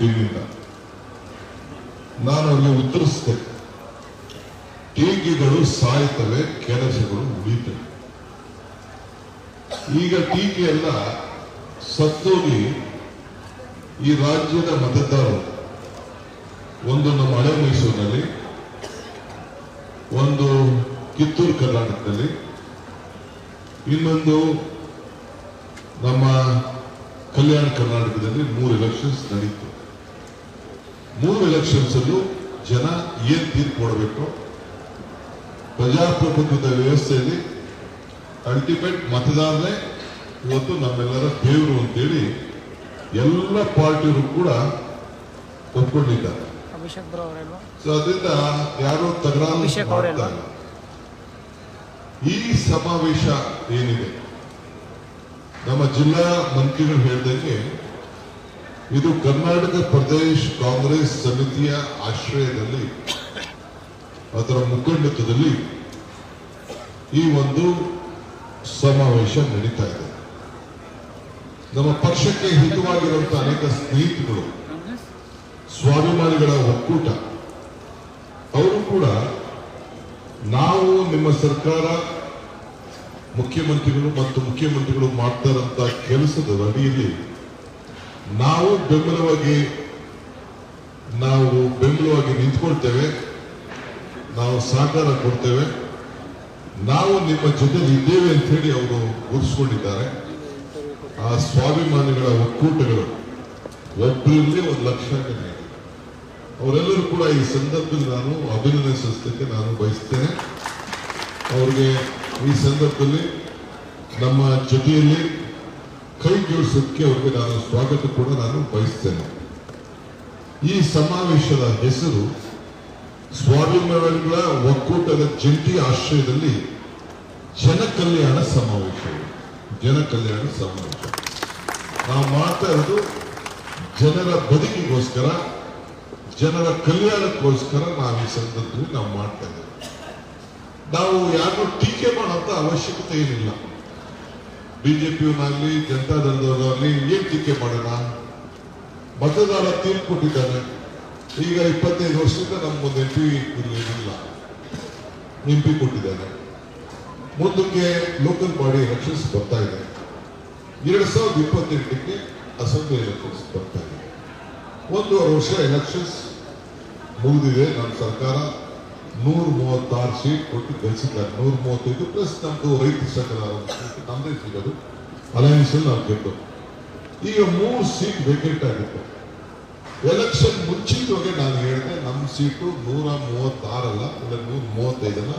ಮೂರು ನಾನು ಅವರಿಗೆ ಉತ್ತರಿಸಿದೆ. ಟೀಕೆಗಳು ಸಾಯ್ತವೆ, ಕೆಲಸಗಳು ಉಳಿತವೆ ಈಗ ಟೀಕೆ ಎಲ್ಲ ಸತ್ತೋಗಿ ಈ ರಾಜ್ಯದ ಮತದಾರರು, ಒಂದು ನಮ್ಮ ಹಳೆ ಮೈಸೂರಿನಲ್ಲಿ ಒಂದು ಕಿತ್ತೂರು ಕರ್ನಾಟಕದಲ್ಲಿ, ಇನ್ನೊಂದು ನಮ್ಮ ಕಲ್ಯಾಣ ಕರ್ನಾಟಕದಲ್ಲಿ ಮೂರು ಎಲೆಕ್ಷನ್ಸ್ ನಡೀತು. ಮೂರು ಎಲೆಕ್ಷನ್ಸ್ ಅಲ್ಲೂ ಜನ ಏನ್ ತೀರ್ಪು ಕೊಡಬೇಕು? ಪ್ರಜಾಪ್ರಭುತ್ವದ ವ್ಯವಸ್ಥೆಯಲ್ಲಿ ಅಲ್ಟಿಮೇಟ್ ಮತದಾರನೇ ಇವತ್ತು ನಮ್ಮೆಲ್ಲರ ದೇವರು ಅಂತೇಳಿ ಎಲ್ಲ ಪಾರ್ಟಿಯವರು ಕೂಡ ಒಪ್ಕೊಂಡಿದ್ದಾರೆ. ಸೊ ಅದರಿಂದ ಯಾರು ಇಲ್ಲ. ಈ ಸಮಾವೇಶ ಏನಿದೆ? ನಮ್ಮ ಜಿಲ್ಲಾ ಮಂತ್ರಿಗಳು ಹೇಳಿದಂಗೆ ಇದು ಕರ್ನಾಟಕ ಪ್ರದೇಶ ಕಾಂಗ್ರೆಸ್ ಸಮಿತಿಯ ಆಶ್ರಯದಲ್ಲಿ ಅದರ ಮುಖಂಡತ್ವದಲ್ಲಿ ಈ ಒಂದು ಸಮಾವೇಶ ನಡೀತಾ ಇದೆ. ನಮ್ಮ ಪಕ್ಷಕ್ಕೆ ಹಿತವಾಗಿರುವಂತಹ ಅನೇಕ ಸ್ನೇಹಿತರು ಸ್ವಾಭಿಮಾನಿಗಳ ಒಕ್ಕೂಟ, ಅವರು ಕೂಡ ನಾವು ನಿಮ್ಮ ಸರ್ಕಾರ ಮುಖ್ಯಮಂತ್ರಿಗಳು ಮತ್ತು ಮುಖ್ಯಮಂತ್ರಿಗಳು ಮಾಡ್ತಾರಂತ ಕೆಲಸದ ಅಡಿಯಲ್ಲಿ ನಾವು ಬೆಂಬಲವಾಗಿ ನಾವು ಬೆಂಬಲವಾಗಿ ನಿಂತ್ಕೊಳ್ತೇವೆ, ನಾವು ಸಹಕಾರ ಕೊಡ್ತೇವೆ, ನಾವು ನಿಮ್ಮ ಜೊತೆಲಿ ಇದ್ದೇವೆ ಅಂತ ಹೇಳಿ ಅವರು ಗುರುಸ್ಕೊಂಡಿದ್ದಾರೆ ಆ ಸ್ವಾಭಿಮಾನಿಗಳ ಒಕ್ಕೂಟಗಳು ಒಬ್ಬರಲ್ಲಿ ಒಂದು ಲಕ್ಷ ಜನ. ಅವರೆಲ್ಲರೂ ಕೂಡ ಈ ಸಂದರ್ಭದಲ್ಲಿ ನಾನು ಅಭಿನಂದಿಸಲಿಕ್ಕೆ ನಾನು ಬಯಸ್ತೇನೆ ಅವ್ರಿಗೆ ಈ ಸಂದರ್ಭದಲ್ಲಿ ನಮ್ಮ ಜೊತೆಯಲ್ಲಿ ಕೈ ಜೋಡಿಸೋದಕ್ಕೆ ಅವರಿಗೆ ನಾನು ಸ್ವಾಗತ ಕೂಡ ನಾನು ಬಯಸ್ತೇನೆ. ಈ ಸಮಾವೇಶದ ಹೆಸರು ಸ್ವಾಭಿಮಾನಿಗಳ ಒಕ್ಕೂಟದ ಜಂಟಿ ಆಶ್ರಯದಲ್ಲಿ ಜನಕಲ್ಯಾಣ ಸಮಾವೇಶ. ಜನಕಲ್ಯಾಣ ಸಮಾವೇಶ. ನಾವು ಮಾಡ್ತಾ ಇರೋದು ಜನರ ಬದುಕಿಗೋಸ್ಕರ, ಜನರ ಕಲ್ಯಾಣಕ್ಕೋಸ್ಕರ ನಾವು ಈ ಸಂದರ್ಭದಲ್ಲಿ ನಾವು ಮಾಡ್ತಾ ಇದ್ದೇವೆ. ನಾವು ಯಾರು ಟೀಕೆ ಮಾಡೋಂಥ ಅವಶ್ಯಕತೆ ಏನಿಲ್ಲ. ಬಿಜೆಪಿಯವನಾಗ್ಲಿ ಜನತಾದಳದವರಾಗ್ಲಿ ಏನ್ ಟೀಕೆ ಮಾಡೋಣ? ಮತದಾರ ತೀರ್ಪು ಕೊಟ್ಟಿದ್ದಾನೆ ಈಗ ಇಪ್ಪತ್ತೈದು ವರ್ಷದಿಂದ ನಮ್ಗೊಂದು ಎಂ ಪಿ ಇಲ್ಲ ಎಂ ಪಿ ಕೊಟ್ಟಿದ್ದಾನೆ. ಮುಂದಕ್ಕೆ ಲೋಕಲ್ ಬಾಡಿ ಎಲೆಕ್ಷನ್ಸ್ ಬರ್ತಾ ಇದೆ. ಎರಡ್ ಸಾವಿರದ ಇಪ್ಪತ್ತೆಂಟಕ್ಕೆ ಅಸೆಂಬ್ಲಿ ಎಲೆಕ್ಷನ್ಸ್ ಬರ್ತಾ ಇದೆ. ಒಂದೂವರೆ ವರ್ಷ ಎಲೆಕ್ಷನ್ಸ್ ಮುಗಿದಿದೆ ನಮ್ಮ ಸರ್ಕಾರ. ನೂರ ಮೂವತ್ತಾರು ಸೀಟ್ ಕೊಟ್ಟು ಗೆಲ್ಸಿದ್ದಾರೆ ನೂರ ಮೂವತ್ತೈದು ಪ್ಲಸ್ ನಮ್ದು ರೈತ ಸಂಘದ ನಮ್ಮದೇ ಸಿಗೋದು ಅಲಯನ್ಸ್ ಅಲ್ಲಿ ನಾವು ಗೆದ್ದು. ಈಗ ಮೂರು ಸೀಟ್ ವೇಕೆಂಟ್ ಆಗಿತ್ತು. ಎಲೆಕ್ಷನ್ ಮುಂಚಿತವಾಗಿ ನಾನು ಹೇಳಿದೆ. ನಮ್ಮ ಸೀಟು ನೂರ ಮೂವತ್ತಾರಲ್ಲ ಇಲ್ಲ ನೂರ ಮೂವತ್ತೈದಲ್ಲ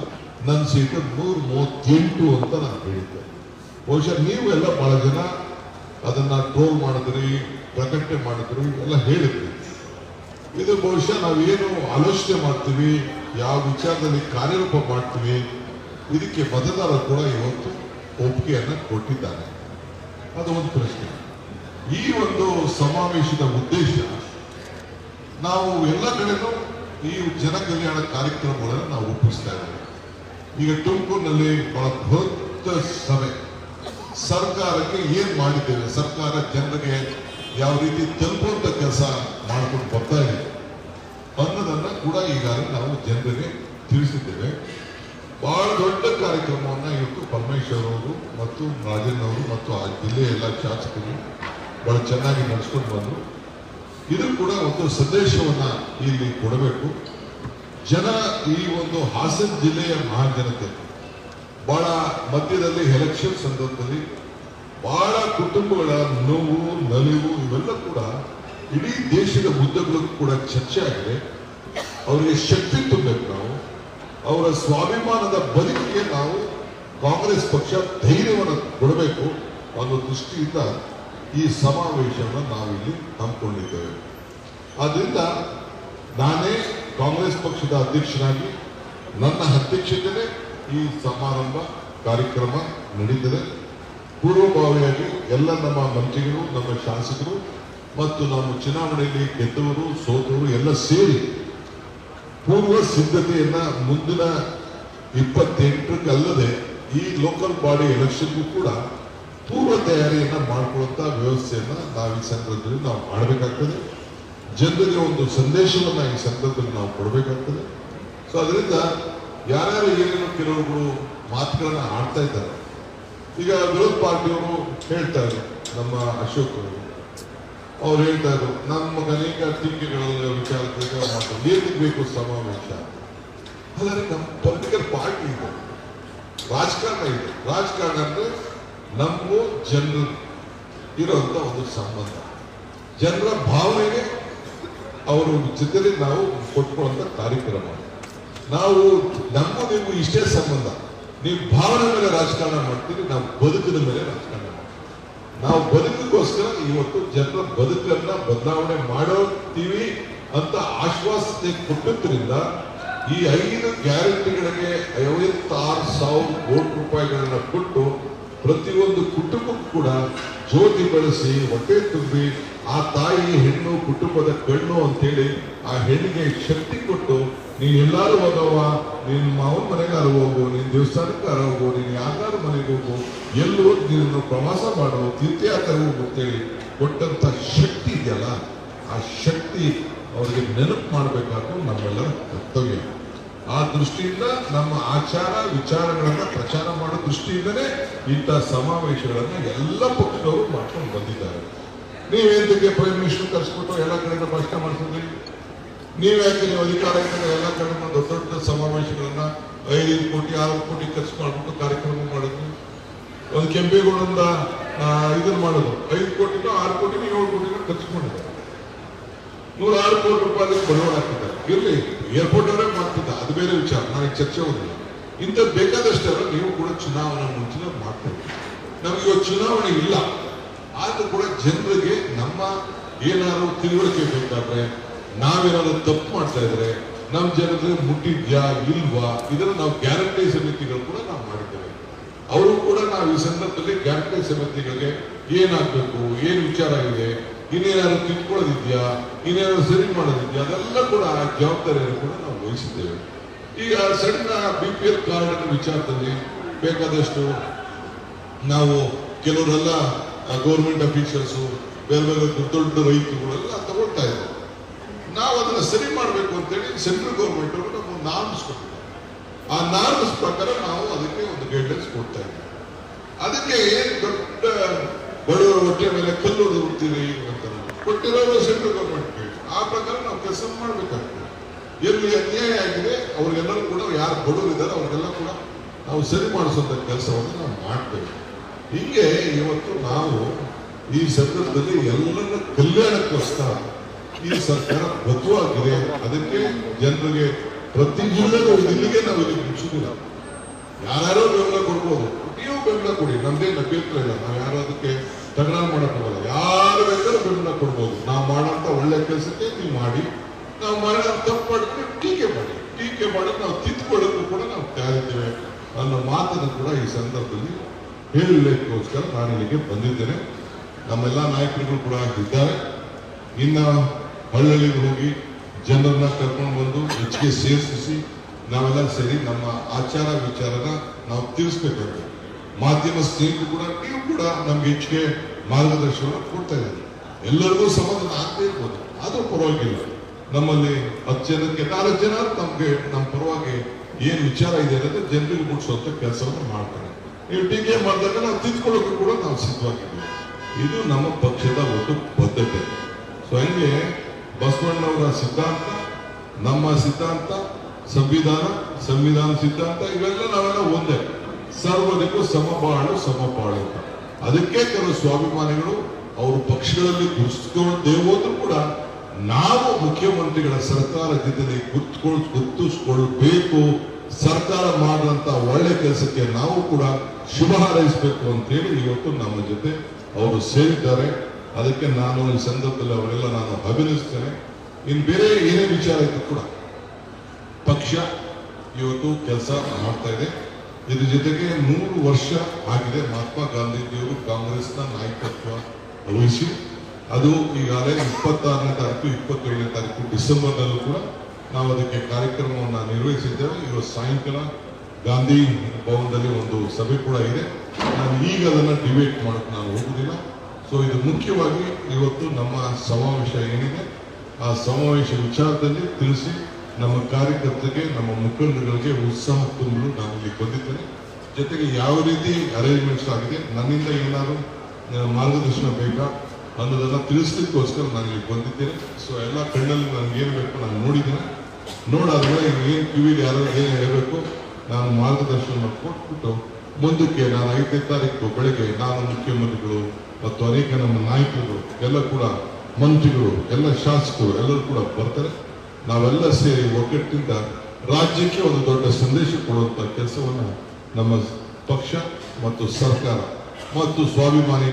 ನನ್ನ ಸೀಟು ನೂರ ಮೂವತ್ತೆಂಟು ಅಂತ ನಾನು ಹೇಳಿದ್ದೆ. ಬಹುಶಃ ನೀವು ಎಲ್ಲ ಬಹಳ ಜನ ಅದನ್ನ ಟ್ರೋಲ್ ಮಾಡಿದ್ರಿ, ಪ್ರಕಟಣೆ ಮಾಡಿದ್ರಿ, ಎಲ್ಲ ಹೇಳಿದ್ರಿ. ಇದು ಬಹುಶಃ ನಾವೇನು ಆಲೋಚನೆ ಮಾಡ್ತೀವಿ ಯಾವ ವಿಚಾರದಲ್ಲಿ ಕಾರ್ಯರೂಪ ಮಾಡ್ತೀವಿ ಇದಕ್ಕೆ ಮತದಾರರು ಕೂಡ ಇವತ್ತು ಒಪ್ಪಿಗೆಯನ್ನು ಕೊಟ್ಟಿದ್ದಾರೆ. ಅದು ಒಂದು ಪ್ರಶ್ನೆ. ಈ ಒಂದು ಸಮಾವೇಶದ ಉದ್ದೇಶ ನಾವು ಎಲ್ಲ ಕಡೆನೂ ಈ ಜನ ಕಲ್ಯಾಣ ಕಾರ್ಯಕ್ರಮಗಳನ್ನು ನಾವು ಒಪ್ಪಿಸ್ತಾ ಇದ್ದೇವೆ. ಈಗ ತುಮಕೂರಿನಲ್ಲಿ ಬಹಳ ಬೃಹತ್ ಸಭೆ. ಸರ್ಕಾರಕ್ಕೆ ಏನು ಮಾಡಿದ್ದೇವೆ? ಸರ್ಕಾರ ಜನರಿಗೆ ಯಾವ ರೀತಿ ತಲುಪುವಂಥ ಕೆಲಸ ಮಾಡ್ಕೊಂಡು ಬರ್ತಾ ಇದೆ? ಕೂಡ ಈಗಾಗಲೇ ನಾವು ಜನರಿಗೆ ತಿಳಿಸಿದ್ದೇವೆ. ಬಹಳ ದೊಡ್ಡ ಕಾರ್ಯಕ್ರಮವನ್ನ ಇವತ್ತು ಪರಮೇಶ್ವರ್ ಅವರು ಮತ್ತು ರಾಜನ್ ಅವರು ಮತ್ತು ಆ ಜಿಲ್ಲೆಯ ಎಲ್ಲ ಶಾಸಕರು ಬಹಳ ಚೆನ್ನಾಗಿ ನಡೆಸ್ಕೊಂಡು ಬಂದರು. ಇದು ಕೂಡ ಒಂದು ಸಂದೇಶವನ್ನ ಇಲ್ಲಿ ಕೊಡಬೇಕು. ಜನ ಈ ಒಂದು ಹಾಸನ ಜಿಲ್ಲೆಯ ಮಹಾಜನತೆ, ಬಹಳ ಮಧ್ಯದಲ್ಲಿ ಎಲೆಕ್ಷನ್ ಸಂದರ್ಭದಲ್ಲಿ ಬಹಳ ಕುಟುಂಬಗಳ ನೋವು, ನಲಿವು ಇವೆಲ್ಲ ಕೂಡ ಇಡೀ ದೇಶದ ಮುದ್ದೆಗಳಿಗೂ ಕೂಡ ಚರ್ಚೆ ಆಗಿದೆ. ಅವರಿಗೆ ಶಕ್ತಿ ತುಂಬಬೇಕು ನಾವು. ಅವರ ಸ್ವಾಭಿಮಾನದ ಬದುಕಿಗೆ ನಾವು ಕಾಂಗ್ರೆಸ್ ಪಕ್ಷ ಧೈರ್ಯವನ್ನು ಕೊಡಬೇಕು ಅನ್ನೋ ದೃಷ್ಟಿಯಿಂದ ಈ ಸಮಾವೇಶವನ್ನು ನಾವಿಲ್ಲಿ ಹಮ್ಮಿಕೊಂಡಿದ್ದೇವೆ. ಆದ್ದರಿಂದ ನಾನೇ ಕಾಂಗ್ರೆಸ್ ಪಕ್ಷದ ಅಧ್ಯಕ್ಷನಾಗಿ ನನ್ನ ಅಧ್ಯಕ್ಷತೆಯೇ ಈ ಸಮಾರಂಭ ಕಾರ್ಯಕ್ರಮ ನಡೀತದೆ. ಪೂರ್ವಭಾವಿಯಾಗಿ ಎಲ್ಲ ನಮ್ಮ ಮಂತ್ರಿಗಳು, ನಮ್ಮ ಶಾಸಕರು ಮತ್ತು ನಮ್ಮ ಚುನಾವಣೆಯಲ್ಲಿ ಗೆದ್ದವರು, ಸೋತವರು ಎಲ್ಲ ಸೇರಿ ಪೂರ್ವ ಸಿದ್ಧತೆಯನ್ನ ಮುಂದಿನ ಇಪ್ಪತ್ತೆಂಟಕ್ಕೆ ಅಲ್ಲದೆ ಈ ಲೋಕಲ್ ಬಾಡಿ ಎಲೆಕ್ಷನ್ಗೂ ಕೂಡ ಪೂರ್ವ ತಯಾರಿಯನ್ನ ಮಾಡಿಕೊಳ್ಳುವಂತ ವ್ಯವಸ್ಥೆಯನ್ನ ನಾವು ಈ ಸಂದರ್ಭದಲ್ಲಿ ನಾವು ಮಾಡಬೇಕಾಗ್ತದೆ. ಜನರಿಗೆ ಒಂದು ಸಂದೇಶವನ್ನ ಈ ಸಂದರ್ಭದಲ್ಲಿ ನಾವು ಕೊಡಬೇಕಾಗ್ತದೆ. ಸೊ ಅದರಿಂದ ಯಾರ್ಯಾರು ಏನೇನು ಕೆಲವರು ಮಾತುಗಳನ್ನ ಆಡ್ತಾ ಇದ್ದಾರೆ. ಈಗ ವಿರೋಧ ಪಾರ್ಟಿಯವರು ಹೇಳ್ತಾರೆ ನಮ್ಮ ಅಶೋಕ್ ಅವ್ರು ಹೇಳ್ತಾ ಇದ್ರು ನಮ್ಮ ಅನೇಕ ಟೀಕೆಗಳಲ್ಲಿ ವಿಚಾರ ಮಾಡ್ತಾರೆ. ಏನಕ್ಕೆ ಬೇಕು ಸಮಾವೇಶ? ಆದರೆ ನಮ್ಮ ಪೊಲಿಟಿಕಲ್ ಪಾರ್ಟಿ ಇದೆ. ರಾಜಕಾರಣ ಇದೆ. ರಾಜಕಾರಣ ಅಂದ್ರೆ ನಮ್ಮ ಜನರು ಇರುವಂತ ಒಂದು ಸಂಬಂಧ. ಜನರ ಭಾವನೆಗೆ ಅವರು ಜೊತೆಲಿ ನಾವು ಕೊಟ್ಕೊಳ್ಳುವಂತ ಕಾರ್ಯಕ್ರಮ. ನಾವು, ನಮ್ಮ ನೀವು ಇಷ್ಟೇ ಸಂಬಂಧ. ನೀವು ಭಾವನೆ ಮೇಲೆ ರಾಜಕಾರಣ ಮಾಡ್ತೀರಿ, ನಾವು ಬದುಕಿನ ಮೇಲೆ ರಾಜಕಾರಣ ಮಾಡ್ತೀವಿ. ನಾವು ಬದುಕಿಗೋಸ್ಕರ ಇವತ್ತು ಜನರ ಬದುಕನ್ನ ಬದಲಾವಣೆ ಮಾಡುತ್ತೀವಿ ಅಂತ ಆಶ್ವಾಸನೆ ಕೊಟ್ಟಿದ್ದರಿಂದ ಈ ಐದು ಗ್ಯಾರಂಟಿಗಳಿಗೆ ಐವತ್ತಾರು ಸಾವಿರ ಕೋಟಿ ರೂಪಾಯಿಗಳನ್ನ ಕೊಟ್ಟು ಪ್ರತಿಯೊಂದು ಕುಟುಂಬಕ್ಕೂ ಕೂಡ ಜ್ಯೋತಿ ಬಳಸಿ ಹೊಟ್ಟೆ ತುಂಬಿ, ಆ ತಾಯಿ ಹೆಣ್ಣು ಕುಟುಂಬದ ಕಣ್ಣು ಅಂತೇಳಿ ಆ ಹೆಣ್ಣಿಗೆ ಶಕ್ತಿ ಕೊಟ್ಟು ನೀನ್ ಎಲ್ಲಾರು ಹೋಗವ ನಿನ್ ಮಾವನ ಮನೆಗಾರ ಹೋಗು, ನಿನ್ ದೇವಸ್ಥಾನಕ್ಕಾರ ಹೋಗು, ನೀನು ಯಾರು ಮನೆಗೆ ಹೋಗು, ಎಲ್ಲಿ ಹೋಗಿ ನೀನು ಪ್ರವಾಸ ಮಾಡು ತೀರ್ಥಯಾತ್ರೆ ಹೋಗು ಅಂತೇಳಿ ಕೊಟ್ಟಂತ ಶಕ್ತಿ ಇದೆಯಲ್ಲ, ಆ ಶಕ್ತಿ ಅವರಿಗೆ ನೆನಪು ಮಾಡಬೇಕಾದ್ರು ನಮ್ಮೆಲ್ಲರ ಕರ್ತವ್ಯ. ಆ ದೃಷ್ಟಿಯಿಂದ ನಮ್ಮ ಆಚಾರ ವಿಚಾರಗಳನ್ನು ಪ್ರಚಾರ ಮಾಡೋ ದೃಷ್ಟಿಯಿಂದಲೇ ಇಂಥ ಸಮಾವೇಶಗಳನ್ನು ಎಲ್ಲ ಪಕ್ಷದವರು ಮಾಡ್ಕೊಂಡು ಬಂದಿದ್ದಾರೆ. ನೀವೇಂತಕ್ಕೆ ಪ್ರೈಮ್ ಮಿನಿಸ್ಟರ್ ಕರ್ಸ್ಬಿಟ್ಟು ಎಲ್ಲ ಕಡೆಯಿಂದ ಭಾಷಣ ಮಾಡಿಸಿದ್ರಿ ನೀವ್ ಯಾಕೆ ನೀವು ಅಧಿಕಾರ ಎಲ್ಲ ಕಡೆ ದೊಡ್ಡ ದೊಡ್ಡ ಸಮಾವೇಶಗಳನ್ನ ಐದೈದು ಕೋಟಿ, ಆರು ಕೋಟಿ ಖರ್ಚು ಮಾಡ್ಬಿಟ್ಟು ಕಾರ್ಯಕ್ರಮ ಮಾಡೋದು ಒಂದು ಕೆಂಪೇಗೌಡಂದ ಇದನ್ನ ಮಾಡೋದು ಐದು ಕೋಟಿನೂ ಆರು ಕೋಟಿನೂ ಏಳು ಕೋಟಿನೂ ಖರ್ಚು ಮಾಡಿದ್ದಾರೆ ನೂರಾರು ಕೋಟಿ ರೂಪಾಯಿ ಬಂಡವಾಳ ಹಾಕಿದ್ದಾರೆ. ಇರ್ಲಿ ಏರ್ಪೋರ್ಟ್ ಅವರೇ ಮಾಡ್ತಿದ್ದ. ಅದು ಬೇರೆ ವಿಚಾರ. ನನಗೆ ಚರ್ಚೆ ಹೋಗಿಲ್ಲ ಇಂಥ ಬೇಕಾದಷ್ಟೆಲ್ಲ ನೀವು ಕೂಡ ಚುನಾವಣೆ ಮುಂಚಿನ ಮಾಡ್ತೀವಿ ನಮ್ಗೆ ಇವತ್ತು ಚುನಾವಣೆ ಇಲ್ಲ. ಆದರೂ ಕೂಡ ಜನರಿಗೆ ನಮ್ಮ ಏನಾದ್ರು ತಿಳುವಳಿಕೆ ಬೇಕಾದ್ರೆ ನಾವೇನಾದ್ರು ತಪ್ಪು ಮಾಡ್ತಾ ಇದ್ರೆ ನಮ್ಮ ಜನರಿಗೆ ಮುಟ್ಟಿದ್ಯಾ ಇಲ್ವಾ, ಇದನ್ನ ನಾವು ಗ್ಯಾರಂಟಿ ಸಮಿತಿಗಳು ಕೂಡ ನಾವು ಮಾಡಿದ್ದೇವೆ. ಅವರು ಕೂಡ ನಾವು ಈ ಸಂದರ್ಭದಲ್ಲಿ ಗ್ಯಾರಂಟಿ ಸಮಿತಿಗಳಿಗೆ ಏನಾಗಬೇಕು, ಏನ್ ವಿಚಾರ ಇದೆ, ಇನ್ನೇನಾದ್ರು ತಿಳ್ಕೊಳ್ಳೋದಿದ್ಯಾ, ಇನ್ನೇನಾದ್ರು ಸರಿ ಮಾಡೋದಿದ್ಯಾ, ಅದೆಲ್ಲ ಕೂಡ ಆ ಜವಾಬ್ದಾರಿಯನ್ನು ಕೂಡ ನಾವು ವಹಿಸಿದ್ದೇವೆ. ಈಗ ಸಣ್ಣ ಬಿ ಪಿ ಎಲ್ ಕಾರ್ಡ್ ವಿಚಾರದಲ್ಲಿ ಬೇಕಾದಷ್ಟು ನಾವು ಕೆಲವರೆಲ್ಲ ಗೌರ್ಮೆಂಟ್ ಅಫೀಷಿಯಲ್ಸು ಬೇರೆ ಬೇರೆ ದೊಡ್ಡ ದೊಡ್ಡ ರೈತರುಗಳೆಲ್ಲ ತಗೊಳ್ತಾ ನಾವು ಅದನ್ನು ಸರಿ ಮಾಡಬೇಕು ಅಂತೇಳಿ ಸೆಂಟ್ರಲ್ ಗೌರ್ಮೆಂಟ್ ಅವರು ನಮಗೆ ನಾರ್ಮ್ಸ್ ಕೊಟ್ಟಿದ್ದಾರೆ. ಆ ನಾರ್ಮ್ಸ್ ಪ್ರಕಾರ ನಾವು ಅದಕ್ಕೆ ಒಂದು ಗೈಡ್ಲೈನ್ಸ್ ಕೊಡ್ತಾ ಇದ್ದೀವಿ. ಅದಕ್ಕೆ ಏನು ದೊಡ್ಡ ಬಡವರ ಹೊಟ್ಟೆ ಮೇಲೆ ಕಲ್ಲು ಹೊಡೆದಿರ್ತೀರಿ ಅಂತ ಕೊಟ್ಟಿರೋರು ಸೆಂಟ್ರಲ್ ಗೌರ್ಮೆಂಟ್ ಆ ಪ್ರಕಾರ ನಾವು ಕೆಲಸ ಮಾಡಬೇಕಾಗ್ತದೆ. ಎಲ್ಲಿ ಅನ್ಯಾಯ ಆಗಿದೆ, ಅವ್ರಿಗೆಲ್ಲರೂ ಕೂಡ ಯಾರು ಬಡವರು ಇದ್ದಾರೆ, ಅವ್ರಿಗೆಲ್ಲ ಕೂಡ ನಾವು ಸರಿ ಮಾಡಿಸುವಂಥ ಕೆಲಸವನ್ನು ನಾವು ಮಾಡಬೇಕು ಹೀಗೆ ಇವತ್ತು ನಾವು ಈ ಸಂದರ್ಭದಲ್ಲಿ ಎಲ್ಲರ ಕಲ್ಯಾಣಕ್ಕೋಸ್ಕರ ಈ ಸರ್ಕಾರ ಬದ್ಧವಾಗಿದೆ. ಅದಕ್ಕೆ ಜನರಿಗೆ ಪ್ರತಿ ಜಿಲ್ಲೆಗೂ ಇಲ್ಲಿಗೆ ನಾವು ಇಲ್ಲಿ ಮುಗಿಸುದಿಲ್ಲ ಯಾರ್ಯಾರೋ ಬೆಂಬಲ ಕೊಡ್ಬೋದು. ನೀವು ಬೆಂಬಲ ಕೊಡಿ. ನಮ್ದೇನು ಅಭ್ಯಂತರ ಇಲ್ಲ. ನಾವು ಯಾರು ಅದಕ್ಕೆ ತಗಡ ಮಾಡೋಕ್ಕಾಗಲ್ಲ. ಯಾರು ಬೇಕಾದ್ರೂ ಬೆಂಬಲ ಕೊಡ್ಬೋದು. ನಾವು ಮಾಡೋಂಥ ಒಳ್ಳೆ ಕೆಲಸಕ್ಕೆ ನೀವು ಮಾಡಿ. ನಾವು ಮಾಡೋ ತಪ್ಪು ಮಾಡಿದ್ರೆ ಟೀಕೆ ಮಾಡಿ. ಟೀಕೆ ಮಾಡಿ ನಾವು ತಿದ್ಕೊಳ್ಳೋಕ್ಕೂ ಕೂಡ ನಾವು ತಯಾರಿದ್ದೇವೆ ಅನ್ನೋ ಮಾತನ್ನು ಕೂಡ ಈ ಸಂದರ್ಭದಲ್ಲಿ ಹೇಳಲಿಕ್ಕೋಸ್ಕರ ನಾನು ಇಲ್ಲಿಗೆ ಬಂದಿದ್ದೇನೆ. ನಮ್ಮೆಲ್ಲ ನಾಯಕರುಗಳು ಕೂಡ ಇದ್ದಾರೆ. ಇನ್ನ ಹಳ್ಳಿಗೆ ಹೋಗಿ ಜನರನ್ನ ಕರ್ಕೊಂಡು ಬಂದು ಹೆಚ್ಚಿಗೆ ಸೇರಿಸಿ ನಾವೆಲ್ಲ ಸೇರಿ ನಮ್ಮ ಆಚಾರ ವಿಚಾರನ ನಾವು ತಿಳಿಸ್ಬೇಕಾಗ್ತದೆ. ಮಾಧ್ಯಮ ಸ್ನೇಹಿತರು ಕೂಡ, ನೀವು ಕೂಡ ನಮ್ಗೆ ಹೆಚ್ಚಿಗೆ ಮಾರ್ಗದರ್ಶನ ಕೊಡ್ತಾ ಇದ್ದಾರೆ. ಎಲ್ಲರಿಗೂ ಸಮಾಧಾನ ಆಗದೇ ಇರ್ಬೋದು. ಆದ್ರೂ ಪರವಾಗಿಲ್ಲ. ನಮ್ಮಲ್ಲಿ ಹತ್ತು ಜನಕ್ಕೆ ನಾಲ್ಕು ಜನ ನಮ್ಗೆ, ನಮ್ಮ ಪರವಾಗಿ ಏನ್ ವಿಚಾರ ಇದೆ ಅನ್ನೋದು ಜನರಿಗೆ ಮುಟ್ಸುವಂತ ಕೆಲಸವನ್ನು ಮಾಡ್ತಾರೆ. ನೀವು ಟೀಕೆ ಮಾಡಿದಾಗ ನಾವು ತಿದ್ಕೊಳ್ಳೋಕೆ ಕೂಡ ನಾವು ಸಿದ್ಧವಾಗಿದ್ದೀವಿ. ಇದು ನಮ್ಮ ಪಕ್ಷದ ಒಂದು ಬದ್ಧತೆ. ಸೊ ಹಂಗೆ ಬಸವಣ್ಣವರ ಸಿದ್ಧಾಂತ, ನಮ್ಮ ಸಿದ್ಧಾಂತ, ಸಂವಿಧಾನ ಸಂವಿಧಾನ ಸಿದ್ಧಾಂತ, ಇವೆಲ್ಲ ನಾವೆಲ್ಲ ಒಂದೇ. ಸರ್ವದಕ್ಕೂ ಸಮಬಾಳು ಸಮಪಾಳು ಅಂತ. ಅದಕ್ಕೆ ಕೆಲವು ಸ್ವಾಭಿಮಾನಿಗಳು ಅವರು ಪಕ್ಷಗಳಲ್ಲಿ ಗುರುತಿಸ್ಕೊಂಡೇ ಹೋದ್ರು ಕೂಡ ನಾವು ಮುಖ್ಯಮಂತ್ರಿಗಳ ಸರ್ಕಾರ ಜೊತೆಗೆ ಗುರ್ತ್ಕೊಳ್ ಗುರ್ತಿಸ್ಕೊಳ್ಬೇಕು. ಸರ್ಕಾರ ಮಾಡಿದಂತ ಒಳ್ಳೆ ಕೆಲಸಕ್ಕೆ ನಾವು ಕೂಡ ಶುಭ ಹಾರೈಸಬೇಕು ಅಂತೇಳಿ ಇವತ್ತು ನಮ್ಮ ಜೊತೆ ಅವರು ಸೇರಿದ್ದಾರೆ. ಅದಕ್ಕೆ ನಾನು ಈ ಸಂದರ್ಭದಲ್ಲಿ ಅವರೆಲ್ಲ ನಾನು ಅಭಿನಯಿಸ್ತೇನೆ. ಇನ್ನು ಬೇರೆ ಏನೇ ವಿಚಾರ ಇದ್ದು ಕೂಡ ಪಕ್ಷ ಇವತ್ತು ಕೆಲಸ ಮಾಡ್ತಾ ಇದೆ. ಇದ್ರ ಜೊತೆಗೆ ನೂರು ವರ್ಷ ಆಗಿದೆ ಮಹಾತ್ಮ ಗಾಂಧೀಜಿಯವರು ಕಾಂಗ್ರೆಸ್ನ ನಾಯಕತ್ವ ವಹಿಸಿ. ಅದು ಈಗಾಗಲೇ ಇಪ್ಪತ್ತಾರನೇ ತಾರೀಕು, ಇಪ್ಪತ್ತೇಳನೇ ತಾರೀಕು ಡಿಸೆಂಬರ್ನಲ್ಲೂ ಕೂಡ ನಾವು ಅದಕ್ಕೆ ಕಾರ್ಯಕ್ರಮವನ್ನು ನಿರ್ವಹಿಸಿದ್ದೇವೆ. ಇವತ್ತು ಸಾಯಂಕಾಲ ಗಾಂಧಿ ಭವನದಲ್ಲಿ ಒಂದು ಸಭೆ ಕೂಡ ಇದೆ. ನಾನು ಈಗ ಅದನ್ನು ಡಿಬೇಟ್ ಮಾಡೋಕ್ಕೆ ನಾನು ಹೋಗುದಿಲ್ಲ ಸೊ ಇದು ಮುಖ್ಯವಾಗಿ ಇವತ್ತು ನಮ್ಮ ಸಮಾವೇಶ ಏನಿದೆ, ಆ ಸಮಾವೇಶ ವಿಚಾರದಲ್ಲಿ ತಿಳಿಸಿ ನಮ್ಮ ಕಾರ್ಯಕರ್ತರಿಗೆ, ನಮ್ಮ ಮುಖಂಡರುಗಳಿಗೆ ಉತ್ಸಾಹ ತುಂಬಲು ನಾನು ಇಲ್ಲಿ ಬಂದಿದ್ದೇನೆ. ಜೊತೆಗೆ ಯಾವ ರೀತಿ ಅರೇಂಜ್ಮೆಂಟ್ಸ್ ಆಗಿದೆ, ನನ್ನಿಂದ ಏನಾದರೂ ಮಾರ್ಗದರ್ಶನ ಬೇಕಾ ಅನ್ನೋದನ್ನ ತಿಳಿಸ್ಲಿಕ್ಕೋಸ್ಕರ ನಾನು ಇಲ್ಲಿ ಬಂದಿದ್ದೇನೆ. ಸೊ ಎಲ್ಲ ಕಣ್ಣಲ್ಲಿ ನನಗೆ ಏನು ಬೇಕು ನಾನು ನೋಡಿದ್ದೇನೆ. ನೋಡಾದ್ಮೇಲೆ ಏನು ಕಿವಿಲಿ ಯಾರು ಏನು ಹೇಳಬೇಕು, ನಾನು ಮಾರ್ಗದರ್ಶನ ಕೊಟ್ಬಿಟ್ಟು ಮುಂದಕ್ಕೆ ನಾನು ಐದನೇ ತಾರೀಕು ಬೆಳಗ್ಗೆ ನಾನು ಮುಖ್ಯಮಂತ್ರಿಗಳು ಮತ್ತು ಅನೇಕ ನಮ್ಮ ನಾಯಕರು ಎಲ್ಲ ಕೂಡ ಮಂತ್ರಿಗಳು, ಎಲ್ಲ ಶಾಸಕರು, ಎಲ್ಲರೂ ಕೂಡ ಬರ್ತಾರೆ. ನಾವೆಲ್ಲ ಸೇರಿ ಒಗ್ಗಟ್ಟಿನಿಂದ ರಾಜ್ಯಕ್ಕೆ ಒಂದು ದೊಡ್ಡ ಸಂದೇಶ ಕೊಡುವಂತ ಕೆಲಸವನ್ನು ನಮ್ಮ ಪಕ್ಷ ಮತ್ತು ಸರ್ಕಾರ ಮತ್ತು ಸ್ವಾಭಿಮಾನಿ